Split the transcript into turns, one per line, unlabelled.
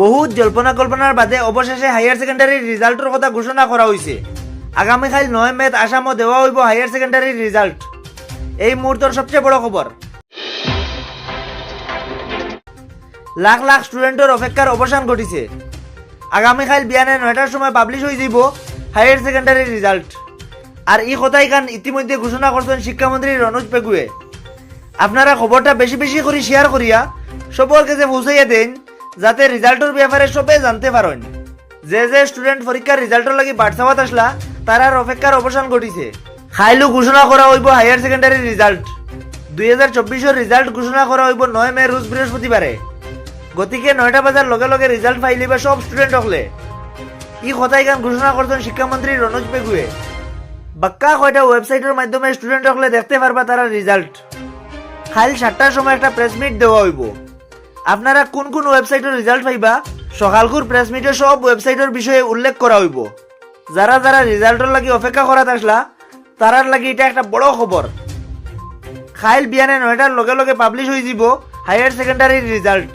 বহুত জল্পনা কল্পনার বাদে অবশেষে হায়ার সেকেন্ডারির রেজাল্টের কথা ঘোষণা করা হয়েছে আগামীকাল নয় মেত আসামও দেওয়া হইব হায়ার সেকেন্ডারির রেজাল্ট এই মুহূর্তের সবচেয়ে বড় খবর লাখ লাখ স্টুডেন্টের অপেক্ষার অবসান ঘটিছে। আগামীকাল বিয়ানে নয়টার সময় পাবলিশ হয়ে যাব হায়ার সেকেন্ডারির রেজাল্ট আর এই কথাই কান ইতিমধ্যে ঘোষণা করছেন শিক্ষামন্ত্রী রনোজ পেগুয়ে আপনারা খবরটা বেশি বেশি করে শেয়ার করিয়া সবর কাছে পৌঁছাইয়া দেন যাতে রেজাল্টের ব্যাপারে সবে জানতে পারেন। যে যে স্টুডেন্ট পরীক্ষার রেজাল্টের লাগি বার্সাবাত আসলা তারার অপেক্ষার অবসান ঘটিছে। খাইলু ঘোষণা করা হইব হায়ার সেকেন্ডারির রেজাল্ট দুই হাজার চব্বিশের রেজাল্ট ঘোষণা করা হইব নয় মে রোজ বৃহস্পতিবারে গতিকে নয়টা বাজার লগে লগে রেজাল্ট ফাইলিবে সব স্টুডেন্ট হকলে ই কথাই গান ঘোষণা করছেন শিক্ষামন্ত্রী রনোজ পেগুয়ে বাক্কা কয়টা ওয়েবসাইটের মাধ্যমে স্টুডেন্ট হকলে দেখতে পারবা তারা রেজাল্ট খাইল সাতটার সময় একটা প্রেস মিট দেওয়া হইব। আপনারা কোন কোন ওয়েবসাইটের রেজাল্ট পাইবা? সকালকুর প্রেস মিটে সব ওয়েবসাইটের বিষয়ে উল্লেখ করা হইব। যারা যারা রেজাল্টের লাগি অপেক্ষা করা আসলা তারার লাগি এটা একটা বড় খবর খাইল বিয়ানে নয়টার লগে লগে পাবলিশ হয়ে যাব হায়ার সেকেন্ডারির রেজাল্ট